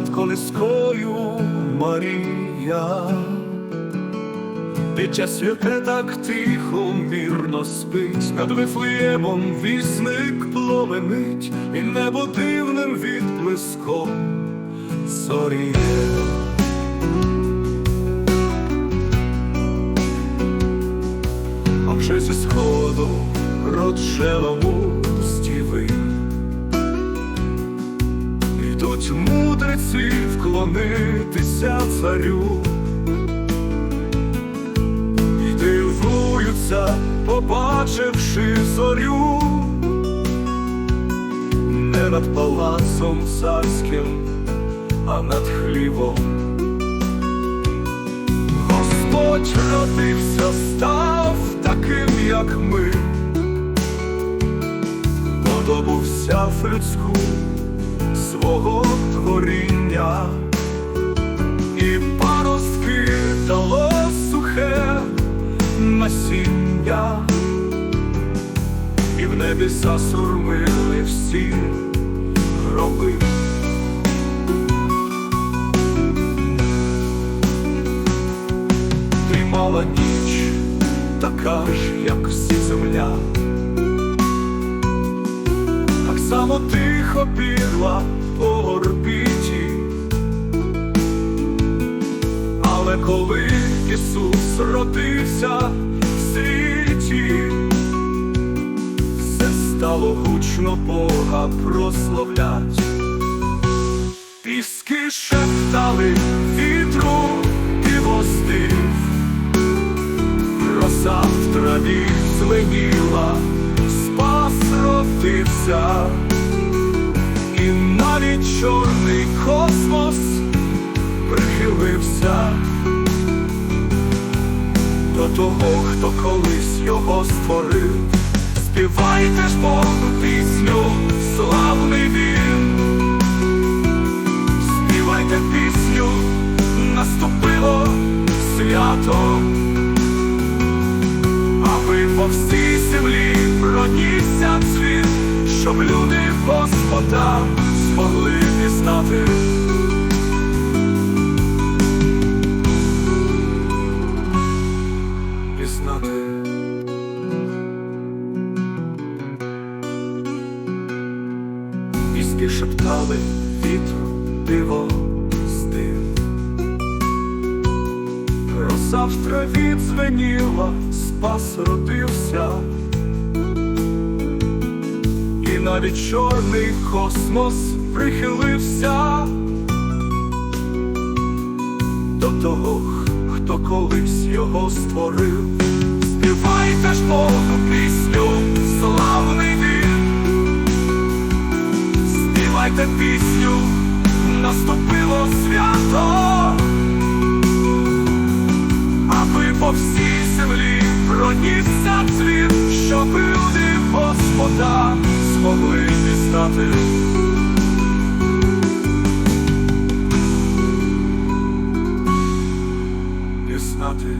колискою Марія. Дитя святе так тихо, мирно спить, над Вифлеємом вісник пломенить, і небо дивним відблиском зоріє. А вже зі сходу роджелому стіви Йдуть мудреці вклонитися царю. І дивуються, побачивши зорю. Не над палацом царським, а над хлівом. Господь родився, став таким, як ми, подобувся в людську свого насіння, і в небі засурмили всі гроби. Дрімала ніч, така ж, як всі земля, так само тихо бігла Ісус родився в світі, все стало гучно Бога прославлять. Піски шептали вітру і воздив, Роса в траві звеніла, спас родився, і навіть чорний космос прихилився того, хто колись його створив. Співайте ж Богу пісню, славний він. Співайте пісню, наступило свято, аби по всій землі пронісся цвіт, щоб люди Господа змогли пізнати. Пізнати. Піски шептали вітру диво стив. Роса в траві дзвеніла, спас родився, і навіть чорний космос прихилився до того, хто колись його створив. Співайте ж Богу пісню, славний він. Співайте пісню, наступило свято, аби по всій землі пронісся цвіт, щоб люди Господа змогли пізнати. дізнати.